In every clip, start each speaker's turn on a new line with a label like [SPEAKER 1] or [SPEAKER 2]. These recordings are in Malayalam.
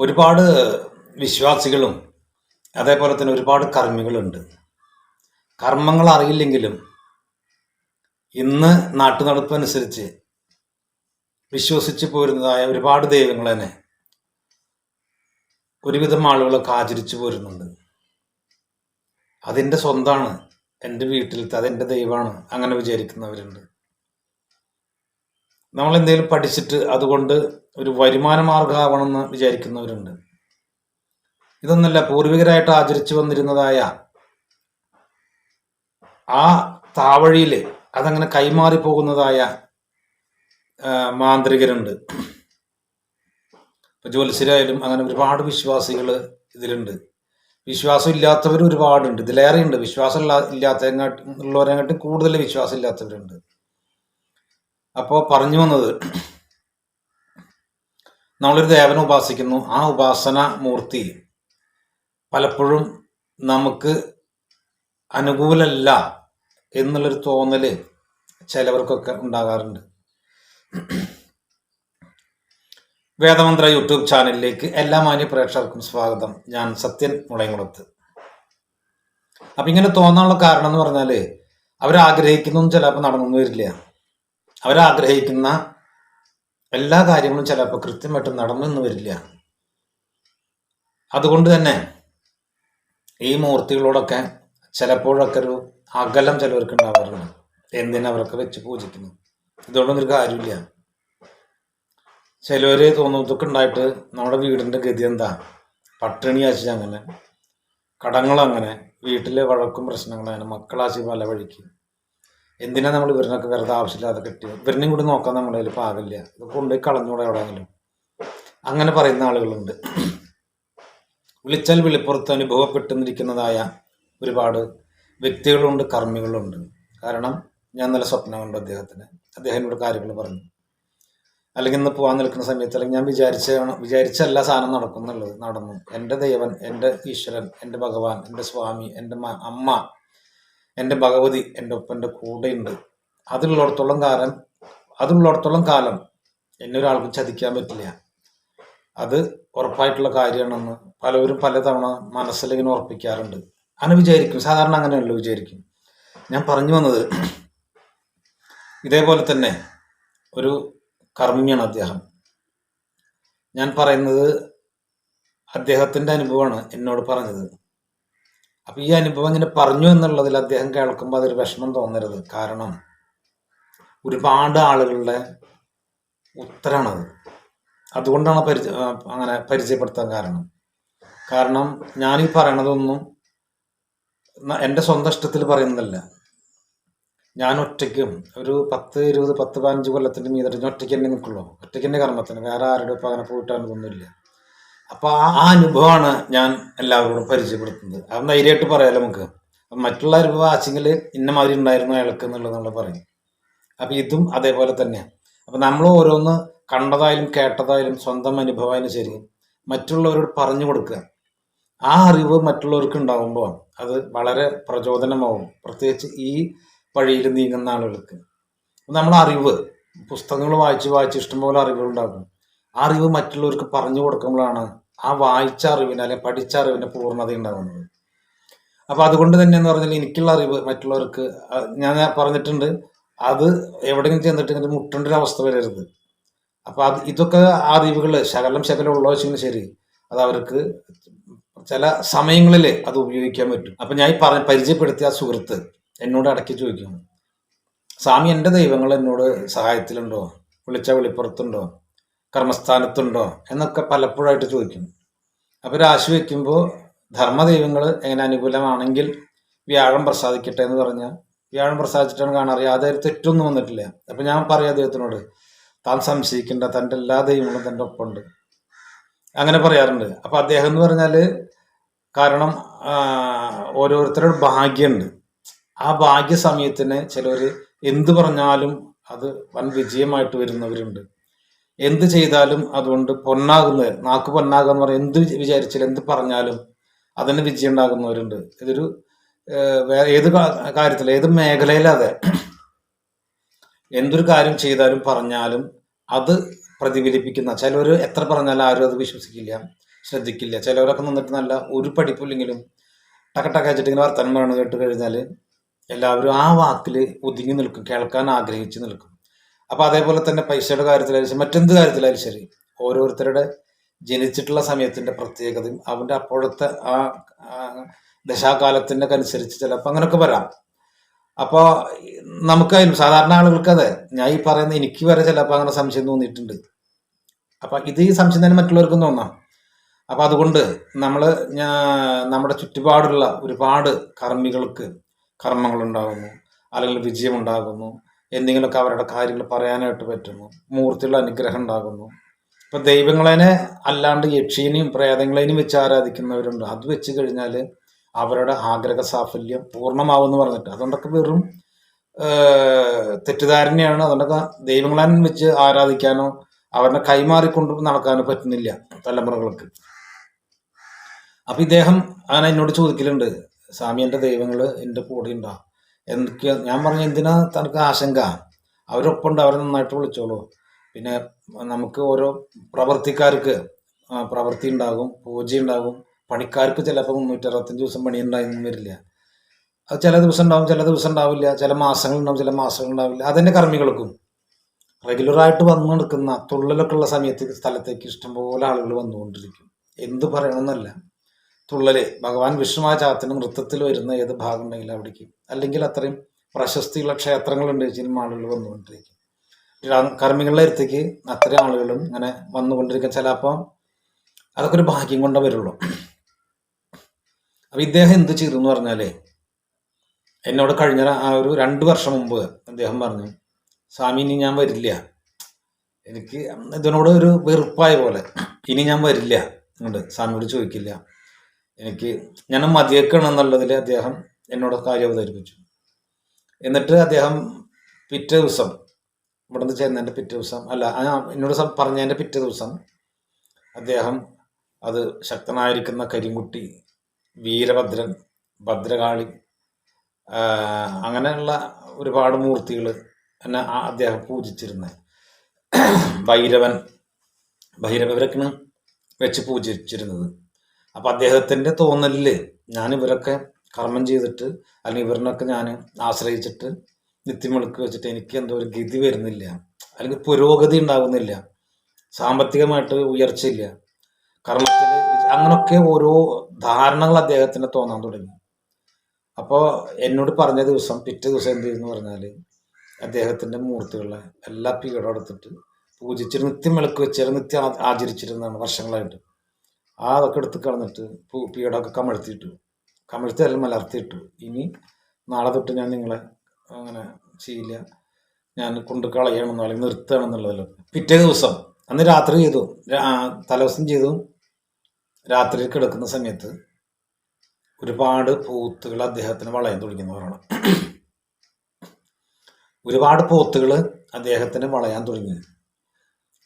[SPEAKER 1] ഒരുപാട് വിശ്വാസികളും അതേപോലെ തന്നെ ഒരുപാട് കർമ്മികളുണ്ട്. കർമ്മങ്ങൾ അറിയില്ലെങ്കിലും ഇന്ന് നാട്ടുനടപ്പനുസരിച്ച് വിശ്വസിച്ച് പോരുന്നതായ ഒരുപാട് ദൈവങ്ങൾ തന്നെ ഒരുവിധം ആളുകളൊക്കെ ആചരിച്ചു പോരുന്നുണ്ട്. അതിന്റെ സ്വന്തമാണ് എന്റെ വീട്ടിലത്തെ അതെന്റെ ദൈവമാണ് അങ്ങനെ വിചാരിക്കുന്നവരുണ്ട്. നമ്മൾ എന്തെങ്കിലും പഠിച്ചിട്ട് അതുകൊണ്ട് ഒരു വരുമാന മാർഗമാവണമെന്ന് വിചാരിക്കുന്നവരുണ്ട്. ഇതൊന്നല്ല പൂർവികരായിട്ട് ആചരിച്ചു വന്നിരുന്നതായ ആ താവഴിയിൽ അതങ്ങനെ കൈമാറി പോകുന്നതായ മാന്ത്രികരുണ്ട്. ഇപ്പൊ ജ്യോത്സ്യരായാലും അങ്ങനെ ഒരുപാട് വിശ്വാസികൾ ഇതിലുണ്ട്. വിശ്വാസം ഇല്ലാത്തവർ ഒരുപാടുണ്ട്. ഇതിലേറെ ഉണ്ട് വിശ്വാസം ഇല്ലാ ഉള്ളവരെങ്ങാട്ടും കൂടുതൽ വിശ്വാസം ഇല്ലാത്തവരുണ്ട് അപ്പോൾ പറഞ്ഞു വന്നത് നമ്മളൊരു ദേവനെ ഉപാസിക്കുന്നു. ആ ഉപാസന മൂർത്തി പലപ്പോഴും നമുക്ക് അനുകൂലല്ല എന്നുള്ളൊരു തോന്നൽ ചിലവർക്കൊക്കെ ഉണ്ടാകാറുണ്ട്. വേദമന്ത്ര യൂട്യൂബ് ചാനലിലേക്ക് എല്ലാ മാന്യ പ്രേക്ഷകർക്കും സ്വാഗതം. ഞാൻ സത്യൻ മുളയംകുളത്ത്. അപ്പം ഇങ്ങനെ തോന്നാനുള്ള കാരണം എന്ന് പറഞ്ഞാൽ അവരാഗ്രഹിക്കുന്നതും ചിലപ്പോൾ നടന്നു വരില്ല. അവരാഗ്രഹിക്കുന്ന എല്ലാ കാര്യങ്ങളും ചിലപ്പോൾ കൃത്യമായിട്ട് നടന്നു വരില്ല. അതുകൊണ്ട് തന്നെ ഈ മൂർത്തികളോടൊക്കെ ചിലപ്പോഴൊക്കെ ഒരു അകലം ചിലവർക്ക് ഉണ്ടാവാറുണ്ട്. എന്തിനവർക്ക് വെച്ച് പൂജിക്കുന്നു ഇതുകൊണ്ടൊന്നും ഒരു കാര്യമില്ല. ചിലവര് തോന്നും ഇതൊക്കെ ഉണ്ടായിട്ട് നമ്മുടെ വീടിന്റെ ഗതി എന്താ? പട്ടിണി അങ്ങനെ കടങ്ങൾ അങ്ങനെ വീട്ടിലെ വഴക്കും പ്രശ്നങ്ങളും അങ്ങനെ മക്കളാശി പല വഴിക്ക്. എന്തിനാ നമ്മൾ ഇവരിനൊക്കെ വെറുതെ ആവശ്യമില്ലാതെ കെട്ടിയത് ഇവരിനെയും കൂടി നോക്കാൻ നമ്മുടെ കയ്യിൽ പാകില്ല ഇത് കൊണ്ടുപോയി കളഞ്ഞൂടെ എവിടെയെങ്കിലും. അങ്ങനെ പറയുന്ന ആളുകളുണ്ട്. വിളിച്ചാൽ വിളിപ്പുറത്ത് അനുഭവപ്പെട്ടുന്നിരിക്കുന്നതായ ഒരുപാട് വ്യക്തികളുണ്ട് കർമ്മികളുണ്ട്. കാരണം ഞാൻ നല്ല സ്വപ്നം കണ്ടു അദ്ദേഹത്തിന്. അദ്ദേഹം എന്നോട് കാര്യങ്ങൾ പറഞ്ഞു. അല്ലെങ്കിൽ ഇന്ന് പോകാൻ നിൽക്കുന്ന സമയത്ത് അല്ലെങ്കിൽ ഞാൻ വിചാരിച്ച വിചാരിച്ചല്ല സാധനം നടക്കുന്നുള്ളത് നടന്നു. എന്റെ ദൈവൻ എന്റെ ഈശ്വരൻ എന്റെ ഭഗവാൻ എന്റെ സ്വാമി എന്റെ അമ്മ എന്റെ ഭഗവതി എന്റെ ഒപ്പന്റെ കൂടെയുണ്ട്. അതിലുള്ളിടത്തോളം കാലം അതിലുള്ളിടത്തോളം കാലം എന്നെ ഒരാൾക്കും ചതിക്കാൻ പറ്റില്ല. അത് ഉറപ്പായിട്ടുള്ള കാര്യമാണെന്ന് പലവരും പലതവണ മനസ്സിലിങ്ങനെ ഉറപ്പിക്കാറുണ്ട്. അങ്ങനെ വിചാരിക്കും. സാധാരണ അങ്ങനെയല്ലോ വിചാരിക്കും. ഞാൻ പറഞ്ഞു വന്നത് ഇതേപോലെ തന്നെ ഒരു കർമ്മിയാണ് അദ്ദേഹം. ഞാൻ പറയുന്നത് അദ്ദേഹത്തിന്റെ അനുഭവമാണ് എന്നോട് പറഞ്ഞത്. അപ്പം ഈ അനുഭവം ഇങ്ങനെ പറഞ്ഞു എന്നുള്ളതിൽ അദ്ദേഹം കേൾക്കുമ്പോൾ അതൊരു വിഷമം തോന്നരുത്. കാരണം ഒരുപാട് ആളുകളുടെ ഉത്തരാണത്. അതുകൊണ്ടാണ് പരിചയ അങ്ങനെ പരിചയപ്പെടുത്താൻ കാരണം. കാരണം ഞാനീ പറയണതൊന്നും എന്റെ സ്വന്തം ഇഷ്ടത്തിൽ പറയുന്നതല്ല. ഞാൻ ഒറ്റയ്ക്കും ഒരു പത്ത് ഇരുപത് പത്ത് പതിനഞ്ച് കൊല്ലത്തിന്റെ മീതിട്ട് ഞാൻ ഒറ്റയ്ക്ക് തന്നെ നിൽക്കുള്ളൂ ഒറ്റയ്ക്ക് തന്നെ കർമ്മത്തിന്. വേറെ ആരുടെ ഇപ്പം അങ്ങനെ പോയിട്ടാണെന്നൊന്നുമില്ല അപ്പോൾ ആ അനുഭവമാണ് ഞാൻ എല്ലാവരോടും പരിചയപ്പെടുത്തുന്നത്. അത് ധൈര്യമായിട്ട് പറയാലോ നമുക്ക്. മറ്റുള്ള അനുഭവം ആച്ചെങ്കിൽ ഇന്ന മാതിരി ഉണ്ടായിരുന്നു അയാൾക്ക് എന്നുള്ളത് നമ്മൾ പറയും അപ്പം ഇതും അതേപോലെ തന്നെയാണ് അപ്പം നമ്മൾ ഓരോന്ന് കണ്ടതായാലും കേട്ടതായാലും സ്വന്തം അനുഭവമായാലും ശരി മറ്റുള്ളവരോട് പറഞ്ഞു കൊടുക്കുക. ആ അറിവ് മറ്റുള്ളവർക്ക് ഉണ്ടാകുമ്പോൾ അത് വളരെ പ്രചോദനമാവും. പ്രത്യേകിച്ച് ഈ വഴിയിൽ നീങ്ങുന്ന ആളുകൾക്ക്. നമ്മൾ അറിവ് പുസ്തകങ്ങൾ വായിച്ച് വായിച്ച് ഇഷ്ടംപോലെ അറിവുകളുണ്ടാകും അറിവ് മറ്റുള്ളവർക്ക് പറഞ്ഞു കൊടുക്കുമ്പോഴാണ് ആ വായിച്ച അറിവിന് അല്ലെ പഠിച്ച അറിവിന് പൂർണത ഉണ്ടാകുന്നത്. അപ്പൊ അതുകൊണ്ട് തന്നെ എന്ന് പറഞ്ഞാൽ എനിക്കുള്ള അറിവ് മറ്റുള്ളവർക്ക് ഞാൻ പറഞ്ഞിട്ടുണ്ട് അത് എവിടെയെങ്കിലും ചെന്നിട്ട് ഇങ്ങനെ മുട്ടേണ്ട ഒരു അവസ്ഥ വരരുത്. അപ്പൊ അത് ഇതൊക്കെ ആ അറിവുകൾ ശകലം ശകലം ഉള്ള വെച്ചാൽ ശരി അത് അവർക്ക് ചില സമയങ്ങളിൽ അത് ഉപയോഗിക്കാൻ പറ്റും. അപ്പൊ ഞാൻ പറഞ്ഞ പരിചയപ്പെടുത്തിയ ആ സുഹൃത്ത് എന്നോട് അടക്കി ചോദിക്കുന്നു സ്വാമി എന്റെ ദൈവങ്ങൾ എന്നോട് സഹായത്തിലുണ്ടോ? വിളിച്ച വെളിപ്പുറത്തുണ്ടോ? കർമ്മസ്ഥാനത്തുണ്ടോ എന്നൊക്കെ പലപ്പോഴായിട്ട് ചോദിക്കും. അപ്പോൾ രാശി വയ്ക്കുമ്പോൾ ധർമ്മദൈവങ്ങൾ എങ്ങനെ അനുകൂലമാണെങ്കിൽ വ്യാഴം പ്രസാദിക്കട്ടെ എന്ന് പറഞ്ഞാൽ വ്യാഴം പ്രസാദിച്ചിട്ടാണ് കാണാറ്. യാതൊരു തെറ്റൊന്നും വന്നിട്ടില്ല. അപ്പം ഞാൻ പറയാം അദ്ദേഹത്തിനോട് താൻ സംശയിക്കേണ്ട തന്റെ എല്ലാ ദൈവങ്ങളും തന്റെ ഒപ്പമുണ്ട്. അങ്ങനെ പറയാറുണ്ട്. അപ്പം അദ്ദേഹം എന്ന് പറഞ്ഞാൽ കാരണം ഓരോരുത്തരുടെ ഭാഗ്യമുണ്ട്. ആ ഭാഗ്യ സമയത്തിന് ചിലർ എന്ത് പറഞ്ഞാലും അത് വൻ വിജയമായിട്ട് വരുന്നവരുണ്ട്. എന്ത് ചെയ്താലും അതുകൊണ്ട് പൊന്നാകുന്നത് നാക്ക് പൊന്നാകുക എന്ന് പറഞ്ഞാൽ എന്ത് വിചാരിച്ചാലും എന്ത് പറഞ്ഞാലും അതിന് വിജയം ഉണ്ടാകുന്നവരുണ്ട്. ഇതൊരു ഏത് കാര്യത്തിൽ ഏത് മേഖലയിലതെ എന്തൊരു കാര്യം ചെയ്താലും പറഞ്ഞാലും അത് പ്രതിഫലിപ്പിക്കുന്ന ചിലർ എത്ര പറഞ്ഞാലും ആരും അത് വിശ്വസിക്കില്ല ശ്രദ്ധിക്കില്ല. ചിലവരൊക്കെ നിന്നിട്ട് നല്ല ഒരു പഠിപ്പില്ലെങ്കിലും ടക്ക ടക്ക വെച്ചിട്ട് ഇങ്ങനെ വർത്തമാനം കേട്ട് കഴിഞ്ഞാൽ എല്ലാവരും ആ വാക്കിൽ ഒതുങ്ങി നിൽക്കും കേൾക്കാൻ ആഗ്രഹിച്ച് നിൽക്കും. അപ്പോൾ അതേപോലെ തന്നെ പൈസയുടെ കാര്യത്തിലായാലും ശരി മറ്റെന്ത് കാര്യത്തിലായാലും ശരി ഓരോരുത്തരുടെ ജനിച്ചിട്ടുള്ള സമയത്തിന്റെ പ്രത്യേകതയും അവന്റെ അപ്പോഴത്തെ ആ ദശാകാലത്തിന്റെ അനുസരിച്ച് ചിലപ്പോൾ അങ്ങനെയൊക്കെ വരാം. അപ്പോൾ നമുക്കായാലും സാധാരണ ആളുകൾക്ക് അതെ ഞാൻ ഈ പറയുന്ന എനിക്ക് വരെ ചിലപ്പോൾ അങ്ങനെ സംശയം തോന്നിയിട്ടുണ്ട്. അപ്പം ഇത് ഈ സംശയം തന്നെ മറ്റുള്ളവർക്കും തോന്നാം. അപ്പം അതുകൊണ്ട് നമ്മൾ നമ്മുടെ ചുറ്റുപാടുള്ള ഒരുപാട് കർമ്മികൾക്ക് കർമ്മങ്ങളുണ്ടാകുന്നു അല്ലെങ്കിൽ വിജയമുണ്ടാകുന്നു എന്തെങ്കിലുമൊക്കെ അവരുടെ കാര്യങ്ങൾ പറയാനായിട്ട് പറ്റുന്നു. മൂർത്തിയുള്ള അനുഗ്രഹം ഉണ്ടാകുന്നു. ഇപ്പം ദൈവങ്ങളെ അല്ലാണ്ട് യക്ഷീനെയും പ്രേതങ്ങളെയും വെച്ച് ആരാധിക്കുന്നവരുണ്ട്. അത് വെച്ച് കഴിഞ്ഞാൽ അവരുടെ ആഗ്രഹ സാഫല്യം പൂർണമാവുമെന്ന് പറഞ്ഞിട്ട്. അതുകൊണ്ടൊക്കെ വെറും തെറ്റിദ്ധാരണയാണ്. അതുകൊണ്ടൊക്കെ ദൈവങ്ങളെ വെച്ച് ആരാധിക്കാനോ അവരുടെ കൈമാറിക്കൊണ്ട് നടക്കാനോ പറ്റുന്നില്ല തലമുറകൾക്ക്. അപ്പം ഇദ്ദേഹം അങ്ങനെ എന്നോട് ചോദിക്കലുണ്ട് സ്വാമി എന്റെ ദൈവങ്ങൾ എന്റെ കൂടെ ഉണ്ടാ എനിക്ക് ഞാൻ പറഞ്ഞ എന്തിനാ തനക്ക് ആശങ്ക? അവരൊപ്പമുണ്ട് അവരെ നന്നായിട്ട് വിളിച്ചോളൂ. പിന്നെ നമുക്ക് ഓരോ പ്രവർത്തിക്കാർക്ക് പ്രവൃത്തി ഉണ്ടാകും പൂജ ഉണ്ടാകും. പണിക്കാർക്ക് ചിലപ്പോൾ മുന്നൂറ്റി അറുപത്തഞ്ച് ദിവസം പണി ഉണ്ടായിരുന്നു വരില്ല. അത് ചില ദിവസം ഉണ്ടാവും ചില ദിവസം ഉണ്ടാവില്ല. ചില മാസങ്ങൾ ഉണ്ടാവും ചില മാസങ്ങൾ ഉണ്ടാവില്ല. അതന്നെ കർമ്മികൾക്കും. റെഗുലറായിട്ട് വന്നു നടക്കുന്ന തുള്ളലൊക്കെ ഉള്ള സമയത്ത് സ്ഥലത്തേക്ക് ഇഷ്ടംപോലെ ആളുകൾ വന്നുകൊണ്ടിരിക്കും. എന്ത് പറയണമെന്നല്ല. തുള്ളൽ. ഭഗവാൻ വിഷ്ണുമായ ചാത്തിന് നൃത്തത്തിൽ വരുന്ന ഏത് ഭാഗം ഉണ്ടെങ്കിലും അവിടേക്ക്. അല്ലെങ്കിൽ അത്രയും പ്രശസ്തിയുള്ള ക്ഷേത്രങ്ങളുണ്ട് വെച്ചാലും ആളുകൾ വന്നുകൊണ്ടിരിക്കും. കർമ്മികളുടെ അടുത്തേക്ക് അത്രയും ആളുകളും ഇങ്ങനെ വന്നുകൊണ്ടിരിക്കും. ചിലപ്പോൾ അതൊക്കെ ഒരു ഭാഗ്യം കൊണ്ടേ വരുള്ളൂ. അപ്പൊ ഇദ്ദേഹം എന്ത് ചെയ്തു എന്ന് പറഞ്ഞാലേ എന്നോട് കഴിഞ്ഞ ആ ഒരു രണ്ട് വർഷം മുമ്പ് അദ്ദേഹം പറഞ്ഞു സ്വാമി ഇനി ഞാൻ വരില്ല. എനിക്ക് ഇതിനോട് ഒരു വെറുപ്പായ പോലെ ഇനി ഞാൻ വരില്ല. എന്നുണ്ട് സ്വാമിയോട് ചോദിക്കില്ല. എനിക്ക് ഞാൻ മതിയേക്കണം എന്നുള്ളതിൽ അദ്ദേഹം എന്നോട് കാര്യം അവതരിപ്പിച്ചു. എന്നിട്ട് അദ്ദേഹം പിറ്റേ ദിവസം ഇവിടുന്ന് ചെന്നതിന്റെ പിറ്റേ ദിവസം അല്ല എന്നോട് പറഞ്ഞതിന്റെ പിറ്റേ ദിവസം അദ്ദേഹം അത് ശക്തനായിരിക്കുന്ന കരിങ്കുട്ടി വീരഭദ്രൻ ഭദ്രകാളി അങ്ങനെയുള്ള ഒരുപാട് മൂർത്തികൾ എന്നെ അദ്ദേഹം പൂജിച്ചിരുന്നത് ഭൈരവൻ ഭൈരവരൊക്കെയാണ് വെച്ച് പൂജിച്ചിരുന്നത്. അപ്പം അദ്ദേഹത്തിന്റെ തോന്നലിൽ ഞാൻ ഇവരൊക്കെ കർമ്മം ചെയ്തിട്ട് അല്ലെങ്കിൽ ഇവരിനൊക്കെ ഞാൻ ആശ്രയിച്ചിട്ട് നിത്യമെളുക്ക് വെച്ചിട്ട് എനിക്ക് എന്തോ ഒരു ഗതി വരുന്നില്ല. അല്ലെങ്കിൽ പുരോഗതി ഉണ്ടാകുന്നില്ല. സാമ്പത്തികമായിട്ട് ഉയർച്ചയില്ല. കർമ്മത്തിൽ അങ്ങനൊക്കെ ഓരോ ധാരണകൾ അദ്ദേഹത്തിന് തോന്നാൻ തുടങ്ങി. അപ്പോൾ എന്നോട് പറഞ്ഞ ദിവസം പിറ്റേ ദിവസം എന്ത് ചെയ്യുന്നു പറഞ്ഞാൽ അദ്ദേഹത്തിന്റെ മൂർത്തികളെ എല്ലാ പീഠം എടുത്തിട്ട് പൂജിച്ചിട്ട് നിത്യം വിളക്ക് വെച്ചാൽ നിത്യം ആചരിച്ചിരുന്നതാണ് വർഷങ്ങളായിട്ട്. ആ അതൊക്കെ എടുത്ത് കളഞ്ഞിട്ട് പൂ പീഠമൊക്കെ കമഴ്ത്തിയിട്ടു. കമഴ്ത്തി എല്ലാം മലർത്തിയിട്ടു. ഇനി നാളെ തൊട്ട് ഞാൻ നിങ്ങളെ അങ്ങനെ ചെയ്യില്ല ഞാൻ കൊണ്ട് കളയണമെന്നോ അല്ലെങ്കിൽ നിർത്തണമെന്നുള്ളതല്ലോ. പിറ്റേ ദിവസം അന്ന് രാത്രി ചെയ്തു. തലേദിവസം ചെയ്തു. രാത്രി കിടക്കുന്ന സമയത്ത് ഒരുപാട് പൂത്തുകൾ അദ്ദേഹത്തിന് വളയം തുടങ്ങിയെന്ന് ഒരുപാട് പോത്തുകൾ അദ്ദേഹത്തിന് വളയാൻ തുടങ്ങി.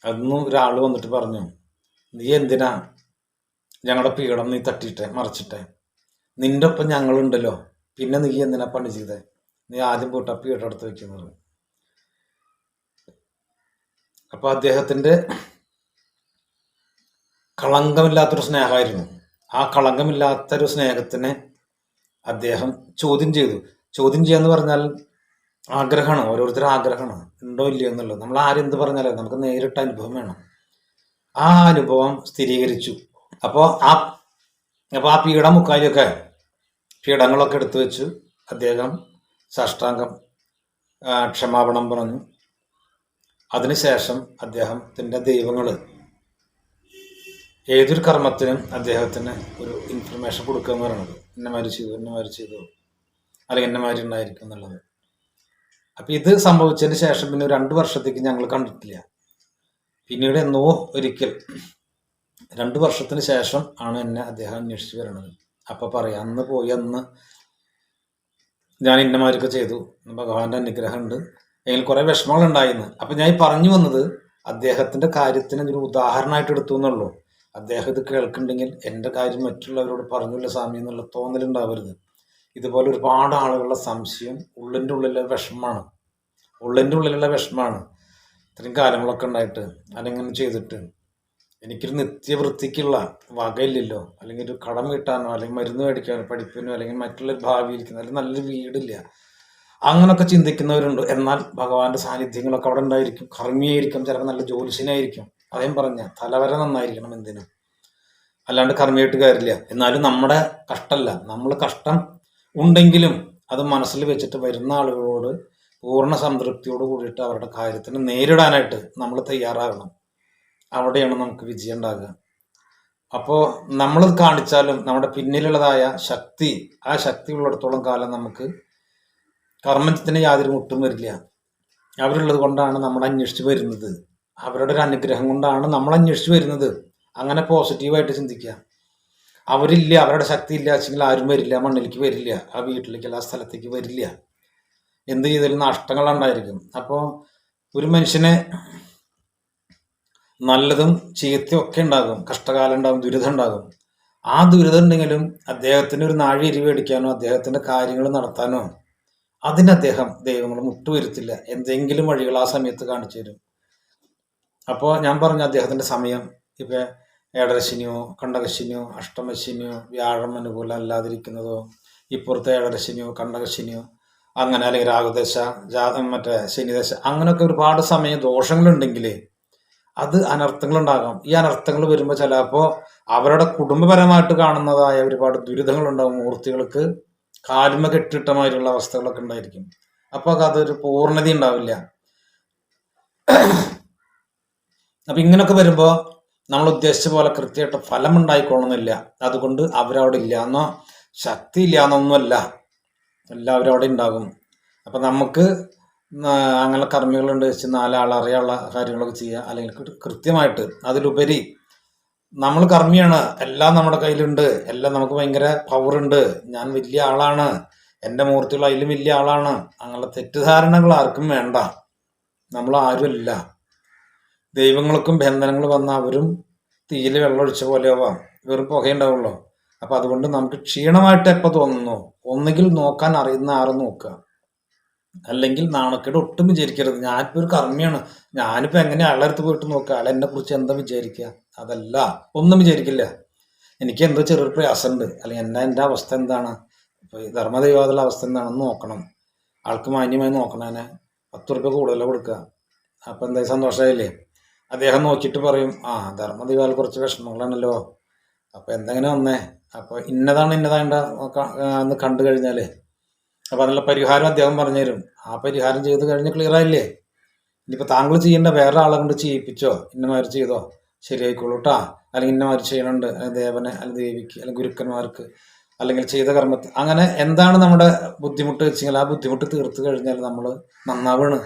[SPEAKER 1] അന്ന് ഒരാൾ വന്നിട്ട് പറഞ്ഞു നീ എന്തിനാ ഞങ്ങളുടെ പീഠം നീ തട്ടിയിട്ടെ മറച്ചിട്ടെ. നിന്റെ ഒപ്പം ഞങ്ങളുണ്ടല്ലോ. പിന്നെ നീ എന്തിനാ പണി ചെയ്തേ? നീ ആദ്യം പോയിട്ട് ആ പീഠം എടുത്ത് വെക്കുന്നത് അപ്പൊ അദ്ദേഹത്തിന്റെ കളങ്കമില്ലാത്തൊരു സ്നേഹമായിരുന്നു. ആ കളങ്കമില്ലാത്തൊരു സ്നേഹത്തിനെ അദ്ദേഹം ചോദ്യം ചെയ്തു. ചോദ്യം ചെയ്യാന്ന് പറഞ്ഞാൽ ആഗ്രഹമാണ് ഓരോരുത്തരും ആഗ്രഹമാണ്. ഉണ്ടോ ഇല്ലയോ എന്നുള്ളത്. നമ്മൾ ആരെന്ത് പറഞ്ഞാലേ നമുക്ക് നേരിട്ട് അനുഭവം വേണം. ആ അനുഭവം സ്ഥിരീകരിച്ചു. അപ്പോൾ ആ അപ്പോൾ ആ പീഠം മുക്കാലിയൊക്കെ പീഠങ്ങളൊക്കെ എടുത്തു വെച്ച് അദ്ദേഹം സാഷ്ടാംഗം ക്ഷമാപണം പറഞ്ഞു. അതിനുശേഷം അദ്ദേഹത്തിന്റെ ദൈവങ്ങൾ ഏതൊരു കർമ്മത്തിനും അദ്ദേഹത്തിന് ഒരു ഇൻഫർമേഷൻ കൊടുക്കുക എന്ന് പറയുന്നത്. ഇന്നമാതിരി ചെയ്തു ഇന്നമാതിരി ചെയ്തു. അല്ലെങ്കിൽ ഇന്നമാതിരി ഉണ്ടായിരിക്കും എന്നുള്ളത്. അപ്പം ഇത് സംഭവിച്ചതിന് ശേഷം പിന്നെ രണ്ട് വർഷത്തേക്ക് ഞങ്ങൾ കണ്ടിട്ടില്ല. പിന്നീട് എന്നോ ഒരിക്കൽ രണ്ട് വർഷത്തിന് ശേഷം ആണ് എന്നെ അദ്ദേഹം അന്വേഷിച്ച് വരണത്. അപ്പൊ പറയാം അന്ന് പോയി അന്ന് ഞാൻ ഇന്നമാരൊക്കെ ചെയ്തു. ഭഗവാന്റെ അനുഗ്രഹമുണ്ട്. എങ്കിൽ കുറേ വിഷമങ്ങൾ ഉണ്ടായിരുന്നു അപ്പം ഞാൻ പറഞ്ഞു വന്നത് അദ്ദേഹത്തിന്റെ കാര്യത്തിന് ഒരു ഉദാഹരണമായിട്ട് എടുത്തു എന്നുള്ളൂ. അദ്ദേഹം ഇത് കേൾക്കുന്നുണ്ടെങ്കിൽ എന്റെ കാര്യം മറ്റുള്ളവരോട് പറഞ്ഞില്ല സ്വാമി എന്നുള്ള തോന്നലുണ്ടാവരുത് ഇതുപോലെ ഒരുപാട് ആളുകളുടെ സംശയം ഉള്ളിന്റെ ഉള്ളിലെ വിഷമമാണ്. ഉള്ളിന്റെ ഉള്ളിലുള്ള വിഷമമാണ്. ഇത്രയും കാലങ്ങളൊക്കെ ഉണ്ടായിട്ട് അതെങ്ങനെ ചെയ്തിട്ട്. എനിക്കൊരു നിത്യവൃത്തിക്കുള്ള വകയില്ലല്ലോ. അല്ലെങ്കിൽ ഒരു കടം വീട്ടാനോ അല്ലെങ്കിൽ മരുന്ന് മേടിക്കാനോ പഠിപ്പിനോ അല്ലെങ്കിൽ മറ്റുള്ള ഭാവിയിരിക്കുന്ന അല്ലെങ്കിൽ നല്ലൊരു വീടില്ല. അങ്ങനൊക്കെ ചിന്തിക്കുന്നവരുണ്ട്. എന്നാൽ ഭഗവാന്റെ സാന്നിധ്യങ്ങളൊക്കെ അവിടെ ഉണ്ടായിരിക്കും. കർമ്മിയായിരിക്കും. ചിലപ്പോൾ നല്ല ജ്യോതിഷനായിരിക്കും. അതേം പറഞ്ഞ തലവര നന്നായിരിക്കണം എന്തിനും? അല്ലാണ്ട് കർമ്മിയായിട്ട് കാര്യമില്ല. എന്നാലും നമ്മുടെ കഷ്ടമല്ല. നമ്മൾ കഷ്ടം ഉണ്ടെങ്കിലും അത് മനസ്സിൽ വെച്ചിട്ട് വരുന്ന ആളുകളോട് പൂർണ സംതൃപ്തിയോട് കൂടിയിട്ട് അവരുടെ കാര്യത്തിന് നേരിടാനായിട്ട് നമ്മൾ തയ്യാറാകണം. അവിടെയാണ് നമുക്ക് വിജയം ഉണ്ടാകുക. അപ്പോൾ നമ്മൾ കാണിച്ചാലും നമ്മുടെ പിന്നിലുള്ളതായ ശക്തി ആ ശക്തി ഉള്ളിടത്തോളം കാലം നമുക്ക് കർമ്മത്തിന് യാതൊരു മുട്ടും വരില്ല. അവരുള്ളത് കൊണ്ടാണ് നമ്മൾ അന്വേഷിച്ച് വരുന്നത്. അവരുടെ ഒരു അനുഗ്രഹം കൊണ്ടാണ് നമ്മൾ അന്വേഷിച്ച് വരുന്നത്. അങ്ങനെ പോസിറ്റീവായിട്ട് ചിന്തിക്കുക. അവരില്ല അവരുടെ ശക്തി ഇല്ല വെച്ചെങ്കിൽ ആരും വരില്ല മണ്ണിലേക്ക് വരില്ല ആ വീട്ടിലേക്ക് ആ സ്ഥലത്തേക്ക് വരില്ല. എന്ത് ചെയ്താലും നഷ്ടങ്ങളുണ്ടായിരിക്കും അപ്പോൾ ഒരു മനുഷ്യനെ നല്ലതും ചീത്തയും ഒക്കെ ഉണ്ടാകും. കഷ്ടകാലം ഉണ്ടാകും ദുരിതം ഉണ്ടാകും. ആ ദുരിതം ഉണ്ടെങ്കിലും അദ്ദേഹത്തിന് ഒരു നാഴി എരിവ് അടിക്കാനോ അദ്ദേഹത്തിന്റെ കാര്യങ്ങൾ നടത്താനോ അതിന് അദ്ദേഹം ദൈവങ്ങൾ മുട്ടുവരുത്തില്ല. എന്തെങ്കിലും വഴികൾ ആ സമയത്ത് കാണിച്ചു തരും. അപ്പോൾ ഞാൻ പറഞ്ഞ അദ്ദേഹത്തിന്റെ സമയം ഇപ്പം ഏഴരശനിയോ കണ്ടകശനിയോ അഷ്ടമശനിയോ വ്യാഴം അനുകൂലം അല്ലാതിരിക്കുന്നതോ ഇപ്പുറത്തെ ഏഴരശനിയോ കണ്ടകശനിയോ അങ്ങനെ അല്ലെങ്കിൽ രാഹുദശ ജാത മറ്റേ ശനിദശ അങ്ങനെയൊക്കെ ഒരുപാട് സമയ ദോഷങ്ങളുണ്ടെങ്കിൽ അത് അനർത്ഥങ്ങൾ ഉണ്ടാകാം ഈ അനർത്ഥങ്ങൾ വരുമ്പോൾ ചിലപ്പോൾ അവരുടെ കുടുംബപരമായിട്ട് കാണുന്നതായ ഒരുപാട് ദുരിതങ്ങൾ ഉണ്ടാകും മൂർത്തികൾക്ക് കാൽമ കെട്ടിട്ടമായിട്ടുള്ള അവസ്ഥകളൊക്കെ ഉണ്ടായിരിക്കും. അപ്പോൾ അതൊരു പൂർണത ഉണ്ടാവില്ല. അപ്പം ഇങ്ങനൊക്കെ വരുമ്പോൾ നമ്മൾ ഉദ്ദേശിച്ച പോലെ കൃത്യമായിട്ട് ഫലം ഉണ്ടായിക്കൊള്ളുന്നില്ല അതുകൊണ്ട് അവരവിടെ ഇല്ല എന്നോ ശക്തി ഇല്ല എന്നൊന്നുമല്ല എല്ലാവരും അവിടെ ഉണ്ടാകും. അപ്പം നമുക്ക് അങ്ങനെ കർമ്മികളുണ്ട് വെച്ച് നാലാൾ അറിയാനുള്ള കാര്യങ്ങളൊക്കെ ചെയ്യുക. അല്ലെങ്കിൽ കൃത്യമായിട്ട് അതിലുപരി നമ്മൾ കർമ്മിയാണ്. എല്ലാം നമ്മുടെ കയ്യിലുണ്ട്. എല്ലാം നമുക്ക് ഭയങ്കര പവർ ഉണ്ട്. ഞാൻ വലിയ ആളാണ്. എന്റെ മൂർത്തികൾ അതിലും വലിയ ആളാണ്. അങ്ങനെയുള്ള തെറ്റിദ്ധാരണകൾ ആർക്കും വേണ്ട. നമ്മൾ ആരുമല്ല. ദൈവങ്ങൾക്കും ബന്ധനങ്ങൾ വന്ന അവരും തീയിൽ വെള്ളമൊഴിച്ച പോലെയാവാം വെറും പുകയുണ്ടാവുള്ളൂ. അപ്പം അതുകൊണ്ട് നമുക്ക് ക്ഷീണമായിട്ട് എപ്പോൾ തോന്നുന്നു? ഒന്നുകിൽ നോക്കാൻ അറിയുന്ന ആരും നോക്കുക. അല്ലെങ്കിൽ നാണക്കേട് ഒട്ടും വിചാരിക്കരുത്. ഞാനിപ്പോ ഒരു കർമ്മിയാണ്. ഞാനിപ്പോ എങ്ങനെ അടുത്ത് പോയിട്ട് നോക്കുക ആളെ എന്നെ കുറിച്ച് എന്താ വിചാരിക്കുക അതല്ല ഒന്നും വിചാരിക്കില്ല. എനിക്ക് എന്തോ ചെറിയൊരു പ്രയാസമുണ്ട്. അല്ലെങ്കിൽ എന്നെ എന്റെ അവസ്ഥ എന്താണ്? ഇപ്പോൾ ഈ ധർമ്മദൈവാദികളുടെ അവസ്ഥ എന്താണെന്ന് നോക്കണം. ആൾക്ക് മാന്യമായി നോക്കണേനെ പത്ത് റുപ്യ കൂടുതൽ കൊടുക്കുക അപ്പം എന്താ സന്തോഷമായില്ലേ അദ്ദേഹം നോക്കിയിട്ട് പറയും ആ ധർമ്മദൈവാൽ കുറച്ച് വിഷമങ്ങളാണല്ലോ. അപ്പോൾ എന്തെങ്ങനെ വന്നേ? അപ്പോൾ ഇന്നതാണ് ഇന്നതാണ്ട എന്ന് കണ്ടു കഴിഞ്ഞാൽ അതിനുള്ള പരിഹാരം അദ്ദേഹം പറഞ്ഞുതരും ആ പരിഹാരം ചെയ്ത് കഴിഞ്ഞ് ക്ലിയർ ആയില്ലേ? ഇനിയിപ്പോൾ താങ്കൾ ചെയ്യേണ്ട വേറെ ആളെ കൊണ്ട് ചെയ്യിപ്പിച്ചോ? ഇന്നമാതിരി ചെയ്തോ? ശരിയായിക്കോളൂ കേട്ടാ അല്ലെങ്കിൽ ഇന്നമാതിരി ചെയ്യണുണ്ട്. ദേവനെ അല്ലെങ്കിൽ ദേവിക്ക് അല്ലെങ്കിൽ ഗുരുക്കന്മാർക്ക് അല്ലെങ്കിൽ ചെയ്ത കർമ്മത്തിൽ അങ്ങനെ എന്താണ് നമ്മുടെ ബുദ്ധിമുട്ട് വെച്ചെങ്കിൽ ആ ബുദ്ധിമുട്ട് തീർത്ത് കഴിഞ്ഞാൽ നമ്മൾ നന്നാവാണ്.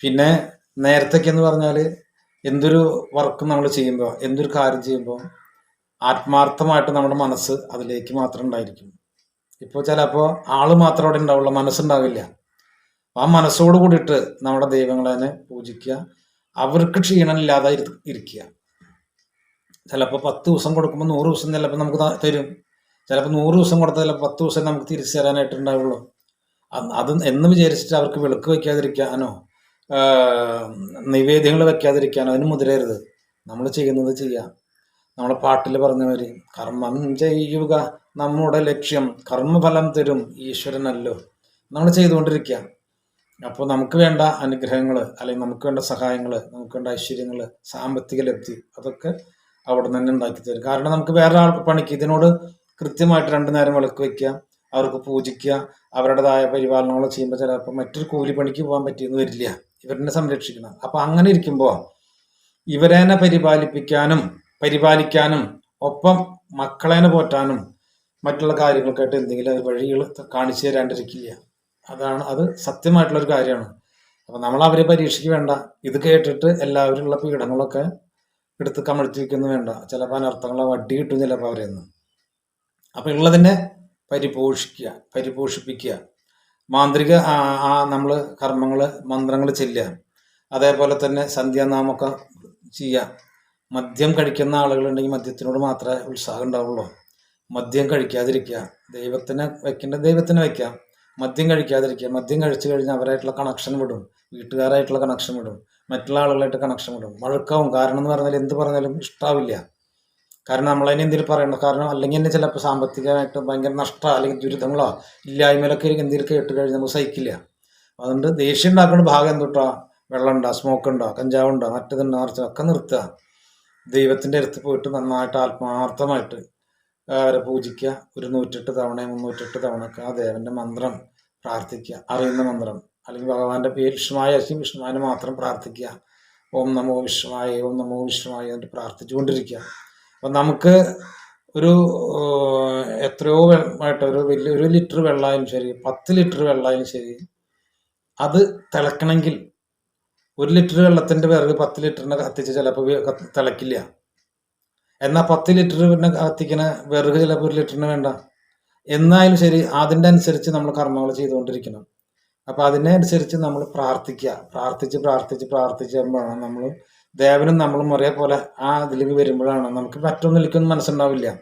[SPEAKER 1] പിന്നെ നേരത്തേക്കെന്ന് പറഞ്ഞാൽ എന്തൊരു വർക്ക് നമ്മൾ ചെയ്യുമ്പോൾ എന്തൊരു കാര്യം ചെയ്യുമ്പോൾ ആത്മാർത്ഥമായിട്ട് നമ്മുടെ മനസ്സ് അതിലേക്ക് മാത്രം ഉണ്ടായിരിക്കും. ഇപ്പോൾ ചിലപ്പോൾ ആൾ മാത്രം അവിടെ ഉണ്ടാവുള്ളൂ മനസ്സുണ്ടാവില്ല. ആ മനസ്സോട് കൂടിയിട്ട് നമ്മുടെ ദൈവങ്ങളെ പൂജിക്കുക അവർക്ക് ക്ഷീണമില്ലാതെ ഇരി- ഇരിക്കുക. ചിലപ്പോൾ പത്ത് ദിവസം കൊടുക്കുമ്പോൾ നൂറ് ദിവസം ചിലപ്പോൾ നമുക്ക് തരും. ചിലപ്പോൾ നൂറ് ദിവസം കൊടുത്താൽ ചിലപ്പോൾ പത്ത് ദിവസം നമുക്ക് തിരിച്ചു തരാനായിട്ട് ഉണ്ടാവുള്ളൂ. അത് അത് എന്ന് വിചാരിച്ചിട്ട് അവർക്ക് വിളക്ക് വയ്ക്കാതിരിക്കാനോ നിവേദ്യങ്ങൾ വയ്ക്കാതിരിക്കാനോ അതിന് മുതിരരുത്. നമ്മൾ ചെയ്യുന്നത് ചെയ്യാം. നമ്മളെ പാട്ടിൽ പറഞ്ഞ കർമ്മം ചെയ്യുക നമ്മുടെ ലക്ഷ്യം കർമ്മഫലം തരും ഈശ്വരനല്ലോ. നമ്മൾ ചെയ്തുകൊണ്ടിരിക്കുക അപ്പോൾ നമുക്ക് വേണ്ട അനുഗ്രഹങ്ങൾ അല്ലെങ്കിൽ നമുക്ക് വേണ്ട സഹായങ്ങൾ നമുക്ക് വേണ്ട ഐശ്വര്യങ്ങൾ സാമ്പത്തിക ലബ്ധി അതൊക്കെ അവിടെ തന്നെ ഉണ്ടാക്കി തരും. കാരണം നമുക്ക് വേറെ ആൾക്ക് പണിക്ക് ഇതിനോട് കൃത്യമായിട്ട് രണ്ടു നേരം വിളക്ക് വയ്ക്കുക അവർക്ക് പൂജിക്കുക അവരുടേതായ പരിപാലനങ്ങൾ ചെയ്യുമ്പോൾ ചിലപ്പോൾ മറ്റൊരു കൂലിപ്പണിക്ക് പോകാൻ പറ്റിയെന്ന് വരില്ല. ഇവരെന്നെ സംരക്ഷിക്കണം. അപ്പം അങ്ങനെ ഇരിക്കുമ്പോൾ ഇവരേനെ പരിപാലിപ്പിക്കാനും പരിപാലിക്കാനും ഒപ്പം മക്കളേനെ പോറ്റാനും മറ്റുള്ള കാര്യങ്ങൾക്കായിട്ട് എന്തെങ്കിലും അത് വഴികൾ കാണിച്ചു തരാണ്ടിരിക്കില്ല. അതാണ് അത് സത്യമായിട്ടുള്ളൊരു കാര്യമാണ്. അപ്പം നമ്മൾ അവരെ പരീക്ഷയ്ക്ക് വേണ്ട. ഇത് കേട്ടിട്ട് എല്ലാവരും ഉള്ള പീഡനങ്ങളൊക്കെ എടുത്ത് കമഴ്ത്തി വയ്ക്കുന്നു വേണ്ട. ചിലപ്പോൾ അനർത്ഥങ്ങളെ വട്ടി കിട്ടും ചിലപ്പോൾ അവരെ നിന്ന് അപ്പം ഉള്ളതിനെ പരിപോഷിക്കുക പരിപോഷിപ്പിക്കുക. മാന്ത്രിക ആ നമ്മൾ കർമ്മങ്ങൾ മന്ത്രങ്ങൾ ചെല്ലുക. അതേപോലെ തന്നെ സന്ധ്യാനാമൊക്കെ ചെയ്യുക. മദ്യം കഴിക്കുന്ന ആളുകളുണ്ടെങ്കിൽ മദ്യത്തിനോട് മാത്രമേ ഉത്സാഹം ഉണ്ടാവുള്ളൂ. മദ്യം കഴിക്കാതിരിക്കുക. ദൈവത്തിനെ വെക്കേണ്ട ദൈവത്തിനെ വെക്കാം മദ്യം കഴിക്കാതിരിക്കുക. മദ്യം കഴിച്ചു കഴിഞ്ഞാൽ അവരായിട്ടുള്ള കണക്ഷൻ വിടും. വീട്ടുകാരായിട്ടുള്ള കണക്ഷൻ വിടും. മറ്റുള്ള ആളുകളായിട്ട് കണക്ഷൻ വിടും. വഴക്കാവും. കാരണം എന്ന് പറഞ്ഞാൽ എന്ത് പറഞ്ഞാലും ഇഷ്ടാവില്ല. കാരണം നമ്മളതിനെ എന്തെങ്കിലും പറയണം? കാരണം അല്ലെങ്കിൽ തന്നെ ചിലപ്പോൾ സാമ്പത്തികമായിട്ട് ഭയങ്കര നഷ്ടമോ അല്ലെങ്കിൽ ദുരിതങ്ങളോ ഇല്ലായ്മയിലൊക്കെ എന്തെങ്കിലും കേട്ട് കഴിഞ്ഞാൽ നമുക്ക് സഹിക്കില്ല. അതുകൊണ്ട് ദേഷ്യം ഉണ്ടാക്കുന്ന ഭാഗം എന്തുട്ടാ? വെള്ളം ഉണ്ടോ സ്മോക്ക് ഉണ്ടോ കഞ്ചാവ് ഉണ്ടോ മറ്റേതുണ്ടോ ഒക്കെ നിർത്തുക. ദൈവത്തിന്റെ അടുത്ത് പോയിട്ട് നന്നായിട്ട് ആത്മാർത്ഥമായിട്ട് അവരെ പൂജിക്കുക. ഒരു നൂറ്റെട്ട് തവണ മുന്നൂറ്റെട്ട് തവണയൊക്കെ ആ ദേവന്റെ മന്ത്രം പ്രാർത്ഥിക്കുക. അറിയുന്ന മന്ത്രം. അല്ലെങ്കിൽ ഭഗവാന്റെ പേര് വിഷ്ണുമായ അശ്വം വിഷ്ണുവാനെ മാത്രം പ്രാർത്ഥിക്കുക. ഓം നമോ വിഷ്ണുവായ ഓം നമോ വിഷ്ണുവായ എന്നിട്ട് പ്രാർത്ഥിച്ചുകൊണ്ടിരിക്കുക. അപ്പം നമുക്ക് ഒരു എത്രയോ വെള്ളമായിട്ട് ഒരു വലിയ ഒരു ലിറ്റർ വെള്ളമായാലും ശരി പത്ത് ലിറ്റർ വെള്ളമായാലും ശരി അത് തിളക്കണമെങ്കിൽ ഒരു ലിറ്റർ വെള്ളത്തിന്റെ പിറകെ പത്ത് ലിറ്ററിനെ കത്തിച്ച് ചിലപ്പോൾ തിളക്കില്ല. എന്നാൽ പത്ത് ലിറ്ററിനെ കത്തിക്കണ വിറക് ചിലപ്പോൾ ഒരു ലിറ്ററിന് വേണ്ട. എന്നായാലും ശരി അതിന്റെ അനുസരിച്ച് നമ്മൾ കർമ്മങ്ങൾ ചെയ്തുകൊണ്ടിരിക്കണം. അപ്പം അതിനനുസരിച്ച് നമ്മൾ പ്രാർത്ഥിക്കുക. പ്രാർത്ഥിച്ച് പ്രാർത്ഥിച്ച് പ്രാർത്ഥിച്ച് വരുമ്പോഴാണ് നമ്മൾ ദേവനും നമ്മളും ഒരേപോലെ ആ ഇതിലേക്ക് വരുമ്പോഴാണ് നമുക്ക് മറ്റൊന്നിലേക്കൊന്നും മനസ്സുണ്ടാവില്ല.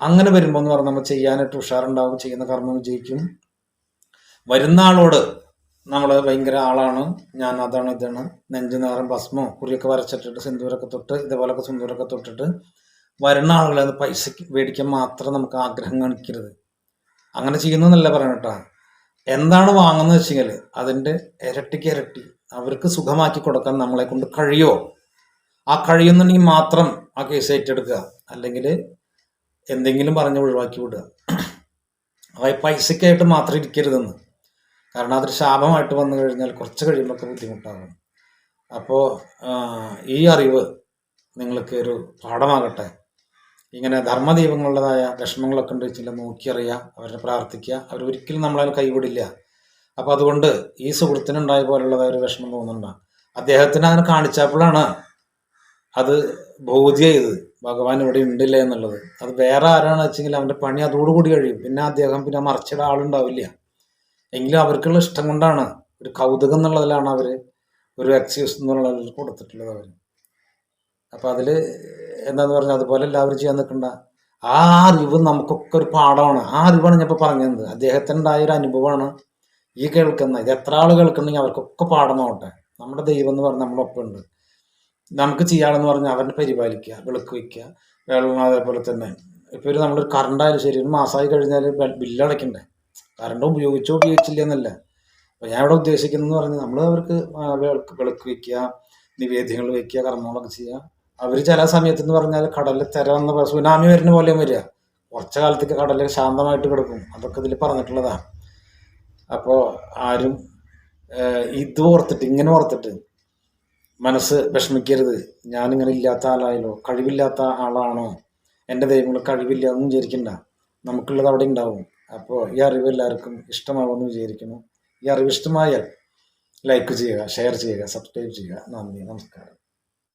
[SPEAKER 1] അങ്ങനെ വരുമ്പോൾ എന്ന് പറഞ്ഞാൽ നമ്മൾ ചെയ്യാനായിട്ട് ഉഷാറുണ്ടാവും ചെയ്യുന്ന കർമ്മം വിജയിക്കും. വരുന്ന ആളോട് നമ്മൾ ഭയങ്കര ആളാണ്. ഞാൻ അതാണ് ഇതാണ്. നെഞ്ചു നേരം ഭസ്മോ കുറിയൊക്കെ വരച്ചിട്ടിട്ട് സിന്ദൂരൊക്കെ തൊട്ട് ഇതേപോലൊക്കെ സിന്ദൂരൊക്കെ തൊട്ടിട്ട് വരുന്ന ആളുകളെ അത് പൈസക്ക് മേടിക്കാൻ മാത്രം നമുക്ക് ആഗ്രഹം കാണിക്കരുത്. അങ്ങനെ ചെയ്യുന്നതല്ല പറയണം കേട്ടോ. എന്താണ് വാങ്ങുന്നത് വെച്ചെങ്കിൽ അതിന്റെ ഇരട്ടിക്ക് ഇരട്ടി അവർക്ക് സുഖമാക്കി കൊടുക്കാൻ നമ്മളെ കൊണ്ട് കഴിയോ? ആ കഴിയുന്നുണ്ടെങ്കിൽ മാത്രം ആ കേസ് ഏറ്റെടുക്കുക. അല്ലെങ്കിൽ എന്തെങ്കിലും പറഞ്ഞ് ഒഴിവാക്കി വിടുക. അതായത് പൈസക്കായിട്ട് മാത്രം ഇരിക്കരുതെന്ന്. കാരണം അതൊരു ശാപമായിട്ട് വന്നു കഴിഞ്ഞാൽ കുറച്ച് കഴിയുമ്പോൾ ബുദ്ധിമുട്ടാകും. അപ്പോൾ ഈ അറിവ് നിങ്ങൾക്ക് ഒരു പാഠമാകട്ടെ. ഇങ്ങനെ ധർമ്മദീപങ്ങളുടേതായ വിഷമങ്ങളൊക്കെ ഉണ്ട് വെച്ചില്ല നോക്കിയറിയുക അവരെ പ്രാർത്ഥിക്കുക. അവർ ഒരിക്കലും നമ്മളെ കൈവിടില്ല. അപ്പോൾ അതുകൊണ്ട് ഈ സുഹൃത്തിനുണ്ടായ പോലുള്ളതായ ഒരു വിഷമം തോന്നുന്നുണ്ട്. അദ്ദേഹത്തിന് അങ്ങനെ കാണിച്ചപ്പോഴാണ് അത് ബോധ്യത് ഭഗവാൻ ഇവിടെ ഉണ്ടില്ല എന്നുള്ളത്. അത് വേറെ ആരാണെന്ന് വെച്ചെങ്കിൽ അവന്റെ പണി അതോടുകൂടി കഴിയും. പിന്നെ അദ്ദേഹം പിന്നെ മറിച്ചിട ആളുണ്ടാവില്ല. എങ്കിലും അവർക്കുള്ള ഇഷ്ടം കൊണ്ടാണ്. ഒരു കൗതുകം എന്നുള്ളതിലാണ് അവർ ഒരു എക്സ്ക്യൂസ് എന്നുള്ളതിൽ കൊടുത്തിട്ടുള്ളത് അവർ അപ്പം അതിൽ എന്താന്ന് പറഞ്ഞാൽ അതുപോലെ എല്ലാവരും ചെയ്യാൻ നിൽക്കണ്ട. ആ അറിവ് നമുക്കൊക്കെ ഒരു പാഠമാണ്. ആ അറിവാണ് ഞാൻ ഇപ്പോൾ പറഞ്ഞത്. അദ്ദേഹത്തിനുണ്ടായ ഒരു അനുഭവമാണ് ഈ കേൾക്കുന്ന. ഇത് എത്ര ആൾ കേൾക്കുന്നുണ്ടെങ്കിൽ അവർക്കൊക്കെ പാഠമാവട്ടെ നമ്മുടെ ദൈവം എന്ന് പറഞ്ഞാൽ നമ്മളൊപ്പം ഉണ്ട് നമുക്ക് ചെയ്യാമെന്ന് പറഞ്ഞാൽ അവനെ പരിപാലിക്കുക വിളക്ക് വയ്ക്കുക വെള്ളം അതേപോലെ തന്നെ. ഇപ്പോൾ ഒരു നമ്മളൊരു കറണ്ടായാലും ശരി ഒരു മാസമായി കഴിഞ്ഞാൽ ബില്ല് അടയ്ക്കണ്ടേ? കറണ്ട് ഉപയോഗിച്ചോ ഉപയോഗിച്ചില്ല എന്നല്ല അപ്പോൾ ഞാൻ ഇവിടെ ഉദ്ദേശിക്കുന്നതെന്ന് പറഞ്ഞാൽ നമ്മൾ അവർക്ക് വിളക്ക് വിളക്ക് വയ്ക്കുക നിവേദ്യങ്ങൾ വയ്ക്കുക കർമ്മങ്ങളൊക്കെ ചെയ്യുക. അവർ ചില സമയത്ത് എന്ന് പറഞ്ഞാൽ കടലിൽ തിര വന്ന സുനാമി വരുന്ന പോലെയും വരിക. കുറച്ച് കാലത്തേക്ക് കടലിൽ ശാന്തമായിട്ട് കിടക്കും. അതൊക്കെ ഇതിൽ പറഞ്ഞിട്ടുള്ളതാണ് അപ്പോൾ ആരും ഇത് ഓർത്തിട്ട് ഇങ്ങനെ ഓർത്തിട്ട് മനസ്സ് വിഷമിക്കരുത്. ഞാനിങ്ങനെ ഇല്ലാത്ത ആളായാലോ കഴിവില്ലാത്ത ആളാണോ? എന്റെ ദൈവങ്ങൾ കഴിവില്ല എന്ന് വിചാരിക്കണ്ട. നമുക്കുള്ളത് അവിടെ ഉണ്ടാവും. അപ്പോൾ ഈ അറിവ് എല്ലാവർക്കും ഇഷ്ടമാവുമെന്ന് വിചാരിക്കുന്നു. ഈ അറിവ് ഇഷ്ടമായാൽ ലൈക്ക് ചെയ്യുക ഷെയർ ചെയ്യുക സബ്സ്ക്രൈബ് ചെയ്യുക. നന്ദി നമസ്കാരം.